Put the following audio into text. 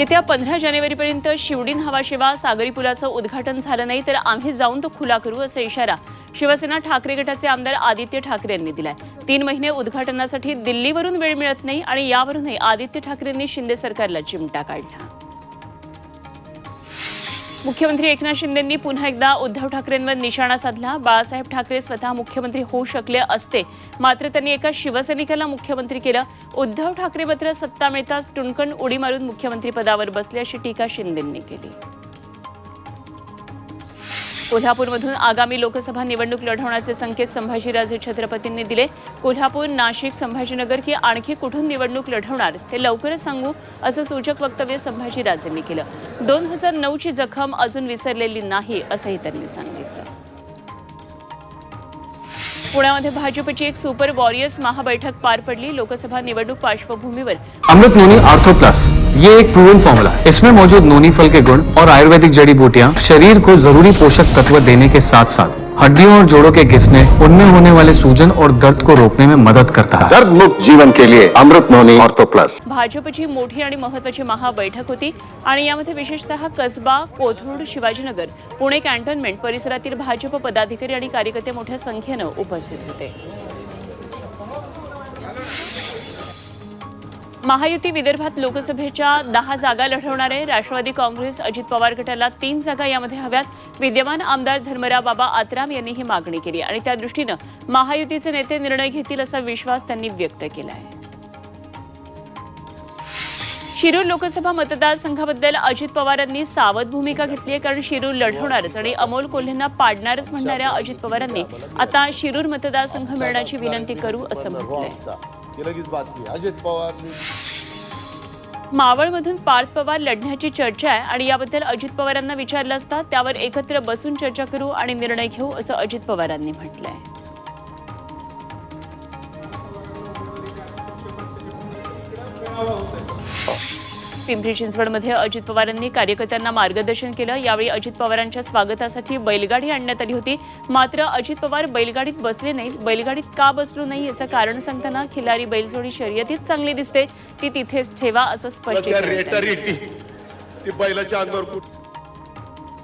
येत्या पंधरा जानेवारीपर्यंत शिवडी हवाशिवा सागरी पुलाचं उद्घाटन झालं नाही तर आम्ही जाऊन तो खुला करू असा इशारा शिवसेना ठाकरे गटाचे आमदार आदित्य ठाकरे यांनी दिलाय. तीन महिने उद्घाटनासाठी दिल्लीवरून वेळ मिळत नाही आणि यावरूनही आदित्य ठाकरेंनी शिंदे सरकारला चिमटा काढला. मुख्यमंत्री एकनाथ शिंदेंनी पुन्हा एकदा उद्धव ठाकरेंवर निशाणा साधला. बाळासाहेब ठाकरे स्वतः मुख्यमंत्री होऊ शकले असते. मात्र त्यांनी एका शिवसैनिकाला मुख्यमंत्री केलं. उद्धव ठाकरे मात्र सत्ता मिळताच टुणकण उडी मारून मुख्यमंत्री पदावर बसले अशी टीका शिंदेंनी केली. कोल्हापूरमधून आगामी लोकसभा निवडणूक लढवण्याचे संकेत संभाजीराजे छत्रपतींनी दिले. कोल्हापूर नाशिक संभाजीनगर की आणखी कुठून निवडणूक लढवणार ते लवकरच सांगू असं सूचक वक्तव्य संभाजीराजेंनी केलं. दोन हजार नऊची जखम अजून विसरलेली नाही असंही त्यांनी सांगितलं. पुण्यामध्ये भाजपची एक सुपर वॉरियर्स महाबैठक पार पडली. लोकसभा निवडणूक पार्श्वभूमीवर. अमृत नोनी आर्थो प्लस ये एक प्रूवन फॉर्मूला है। इसमें मौजूद नोनी फल के गुण और आयुर्वेदिक जड़ी बूटियाँ शरीर को ज़रूरी पोषक तत्व देने के साथ साथ हड्डियों और जोड़ों के घिसने उनमें होने वाले सूजन और दर्द को रोकने में मदद करता है। दर्द मुक्त जीवन के लिए अमृत नोनी ऑर्थो प्लस। भाजपची मोठी आणि महत्वाची महाबैठक होती आणि यामध्ये विशेषतः कसबा कोथरूड शिवाजीनगर पुणे कॅन्टोन्मेंट परिसरातील भाजप पदाधिकारी आणि कार्यकर्ते मोठ्या संख्येनं उपस्थित होते. महायुती विदर्भात लोकसभेच्या दहा जागा लढवणारे राष्ट्रवादी काँग्रेस अजित पवार गटाला तीन जागा यामध्ये हव्यात. विद्यमान आमदार धर्मराव बाबा आत्राम यांनी ही मागणी केली आणि त्या दृष्टीनं महायुतीचे नेते निर्णय घेतील असा विश्वास त्यांनी व्यक्त केला आहे शिरूर लोकसभा मतदारसंघाबद्दल अजित पवारांनी सावध भूमिका घेतली आहे कारण शिरूर लढवणारच आणि अमोल कोल्हेंना पाडणारच म्हणणाऱ्या अजित पवारांनी आता शिरूर मतदारसंघ मिळण्याची विनंती करू असं म्हटलंय. ही लगेच बातमी अजित पवार. मावळमधून पार्थ पवार लढण्याची चर्चा आहे आणि याबद्दल अजित पवारांना विचारलं असता त्यावर एकत्र बसून चर्चा करू आणि निर्णय घेऊ असं अजित पवारांनी म्हटलंय. पिंपरी चिंचवडमध्ये अजित पवारांनी कार्यकर्त्यांना मार्गदर्शन केलं. यावेळी अजित पवारांच्या स्वागतासाठी बैलगाडी आणण्यात आली होती. मात्र अजित पवार बैलगाडीत बसले नाहीत. बैलगाडीत का बसलो नाही याचं कारण सांगताना खिलारी बैलजोडी शर्यतीत चांगली दिसते. ती तिथेच ठेवा असं स्पष्ट